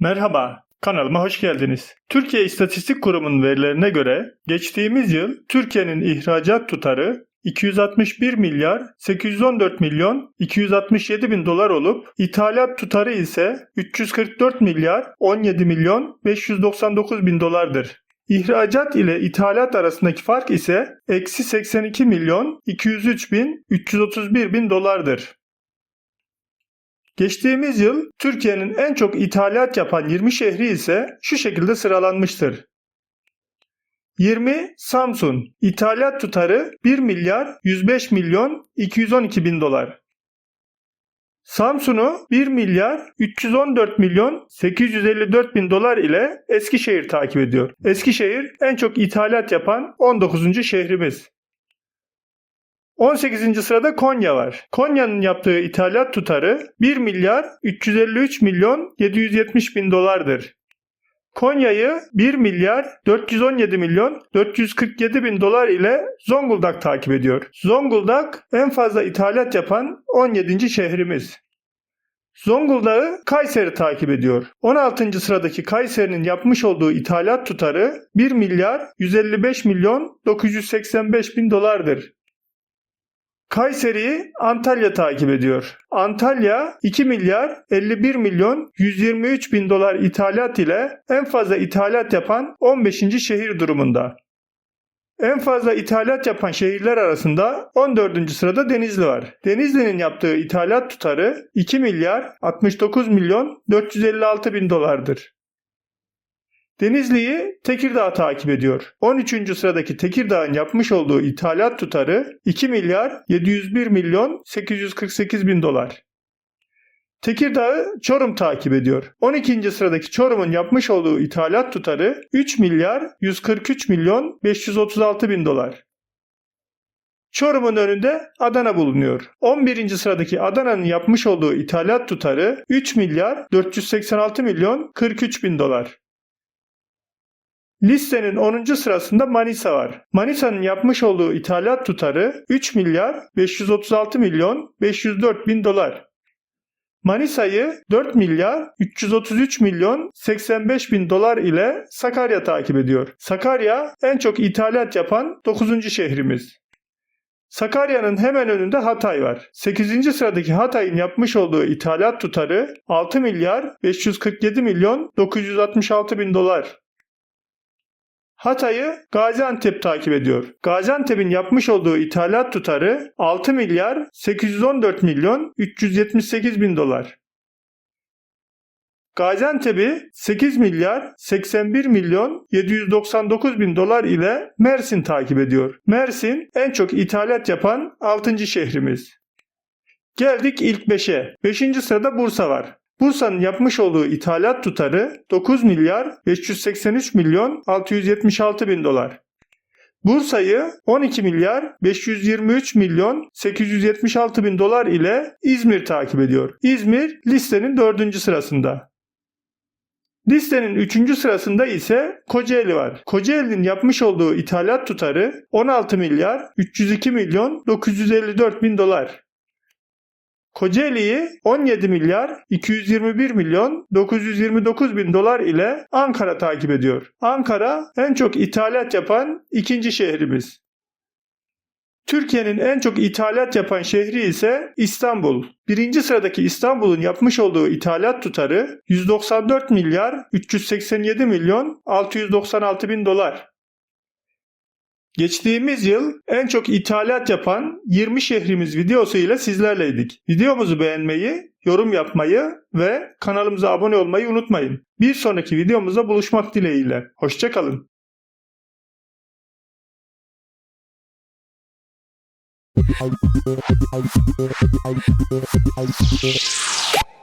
Merhaba, kanalıma hoş geldiniz. Türkiye İstatistik Kurumu'nun verilerine göre geçtiğimiz yıl Türkiye'nin ihracat tutarı 261 milyar 814 milyon 267 bin dolar olup ithalat tutarı ise 344 milyar 17 milyon 599 bin dolardır. İhracat ile ithalat arasındaki fark ise eksi 82 milyon 203 bin 331 bin dolardır. Geçtiğimiz yıl Türkiye'nin en çok ithalat yapan 20 şehri ise şu şekilde sıralanmıştır. 20 Samsun ithalat tutarı 1 milyar 105 milyon 212 bin dolar. Samsun'u 1 milyar 314 milyon 854 bin dolar ile Eskişehir takip ediyor. Eskişehir en çok ithalat yapan 19. şehrimiz. 18. sırada Konya var. Konya'nın yaptığı ithalat tutarı 1 milyar 353 milyon 770 bin dolardır. Konya'yı 1 milyar 417 milyon 447 bin dolar ile Zonguldak takip ediyor. Zonguldak en fazla ithalat yapan 17. şehrimiz. Zonguldak'ı Kayseri takip ediyor. 16. sıradaki Kayseri'nin yapmış olduğu ithalat tutarı 1 milyar 155 milyon 985 bin dolardır. Kayseri'yi Antalya takip ediyor. Antalya 2 milyar 51 milyon 123 bin dolar ithalat ile en fazla ithalat yapan 15. şehir durumunda. En fazla ithalat yapan şehirler arasında 14. sırada Denizli var. Denizli'nin yaptığı ithalat tutarı 2 milyar 69 milyon 456 bin dolardır. Denizli'yi Tekirdağ takip ediyor. 13. sıradaki Tekirdağ'ın yapmış olduğu ithalat tutarı 2 milyar 701 milyon 848 bin dolar. Tekirdağ'ı Çorum takip ediyor. 12. sıradaki Çorum'un yapmış olduğu ithalat tutarı 3 milyar 143 milyon 536 bin dolar. Çorum'un önünde Adana bulunuyor. 11. sıradaki Adana'nın yapmış olduğu ithalat tutarı 3 milyar 486 milyon 43 bin dolar. Listenin 10. sırasında Manisa var. Manisa'nın yapmış olduğu ithalat tutarı 3 milyar 536 milyon 504 bin dolar. Manisa'yı 4 milyar 333 milyon 85 bin dolar ile Sakarya takip ediyor. Sakarya en çok ithalat yapan 9. şehrimiz. Sakarya'nın hemen önünde Hatay var. 8. sıradaki Hatay'ın yapmış olduğu ithalat tutarı 6 milyar 547 milyon 966 bin dolar. Hatay'ı Gaziantep takip ediyor. Gaziantep'in yapmış olduğu ithalat tutarı 6 milyar 814 milyon 378 bin dolar. Gaziantep'i 8 milyar 81 milyon 799 bin dolar ile Mersin takip ediyor. Mersin en çok ithalat yapan 6. şehrimiz. Geldik ilk 5'e. 5. sırada Bursa var. Bursa'nın yapmış olduğu ithalat tutarı 9 milyar 583 milyon 676 bin dolar. Bursa'yı 12 milyar 523 milyon 876 bin dolar ile İzmir takip ediyor. İzmir listenin 4. sırasında. Listenin 3. sırasında ise Kocaeli var. Kocaeli'nin yapmış olduğu ithalat tutarı 16 milyar 302 milyon 954 bin dolar. Kocaeli'yi 17 milyar 221 milyon 929 bin dolar ile Ankara takip ediyor. Ankara en çok ithalat yapan ikinci şehrimiz. Türkiye'nin en çok ithalat yapan şehri ise İstanbul. Birinci sıradaki İstanbul'un yapmış olduğu ithalat tutarı 194 milyar 387 milyon 696 bin dolar. Geçtiğimiz yıl en çok ithalat yapan 20 şehrimiz videosu ile sizlerleydik. Videomuzu beğenmeyi, yorum yapmayı ve kanalımıza abone olmayı unutmayın. Bir sonraki videomuzda buluşmak dileğiyle. Hoşçakalın. You.